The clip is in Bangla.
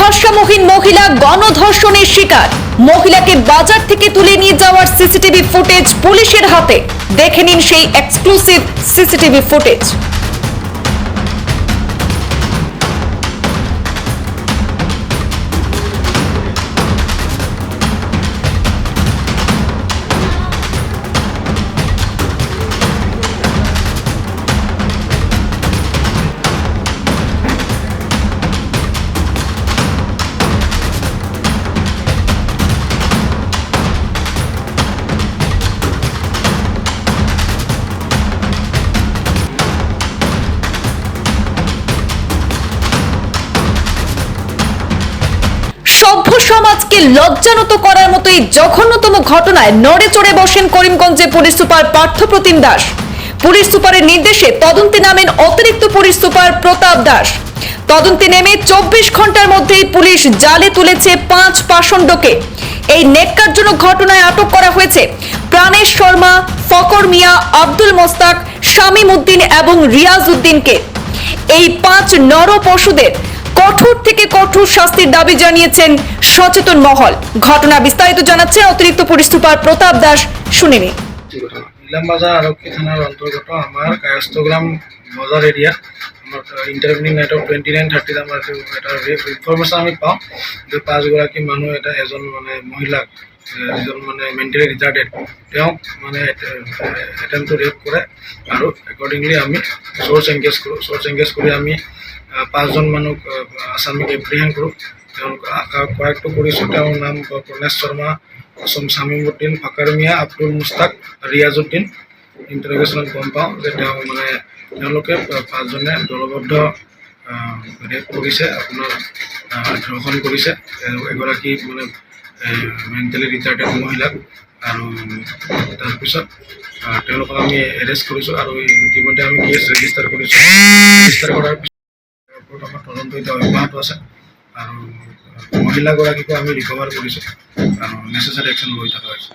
ভারসাম্যহীন মহিলা গণধর্ষণের শিকার। মহিলাকে বাজার থেকে তুলে নিয়ে যাওয়ার সিসিটিভি ফুটেজ পুলিশের হাতে। দেখে নিন সেই এক্সক্লুসিভ সিসিটিভি ফুটেজ। সভ্য সমাজকে লজ্জানত করার মতো এই জঘন্যতম ঘটনায় নড়ে চড়ে বসেন করিমগঞ্জে police super Parthapratim Das. Police সুপারের নির্দেশে তদন্তে নামেন অতিরিক্ত পুলিশ সুপার প্রতাপ দাস। তদন্তে নেমে চব্বিশ ঘণ্টার মধ্যেই পুলিশ জালে তুলেছে পাঁচ পাষণ্ডকে। এই নেটকারজনক ঘটনায় আটক করা হয়েছে প্রাণেশ শর্মা ফকর মিয়া, আব্দুল মোস্তাক, শামীম উদ্দিন এবং রিয়াজ উদ্দিনকে। এই পাঁচ নর পশুদের কঠোর থেকে কঠোর শাস্তির দাবি জানিয়েছেন সচেতন মহল। ঘটনা বিস্তারিত জানাচ্ছে অতিরিক্ত পুলিশ সুপার প্রতাপ দাস। শুনে নিন ইলাম বাজার আৰক্ষী থানাৰ অন্তৰ্গত আমাৰ কায়স্থগ্ৰাম বজাৰ এৰিয়াত আমাৰ ইণ্টাৰভিউ নাইটৰ টুৱেণ্টি নাইন থাৰ্টিত আমাৰ এটা ইনফৰ্মেশ্যন আমি পাওঁ যে পাঁচগৰাকী মানুহ, এটা এজন মানে মহিলাক যিজন মানে মেণ্টেলি ৰিটাৰ্ডেড তেওঁক মানে এটেম্পটো ৰেপ কৰে আৰু একৰ্ডিংলি আমি চ'ৰ্চ এংগেজ কৰোঁ। চ'ৰ্চ এংগেজ কৰি আমি পাঁচজন মানুহক আহ, আসামীক এপ্ৰিহেণ্ড কৰোঁ। তেওঁলোক কয়েকটো কৰিছোঁ। তেওঁৰ নাম প্ৰণেশ শৰ্মা অসম শামীমুদ্দিন ফাকাৰ আব্দুল মুস্তাক ৰিয়াজুদ্দিন। ইণ্টাৰগেশ্যনত গম পাওঁ যে তেওঁ মানে তেওঁলোকে পাঁচজনে দলবদ্ধ ৰেপ কৰিছে আপোনাৰ ধৰ্ষণ কৰিছে। এগৰাকী মানে মেণ্টেলি ৰিটাৰ্ডেড মহিলাক আৰু তাৰপিছত তেওঁলোকক আমি এৰেষ্ট কৰিছোঁ আৰু ইতিমধ্যে আমি কেছ ৰেজিষ্টাৰ কৰিছোঁ। ৰেজিষ্টাৰ কৰাৰ পিছত আমাৰ তদন্ত এতিয়া অব্যাহত আছে। আৰু মহিলাগৰাকীকো আমি ৰিকভাৰ কৰিছোঁ। আৰু নেচেচাৰী একশ্যন লৈ থকা হৈছে।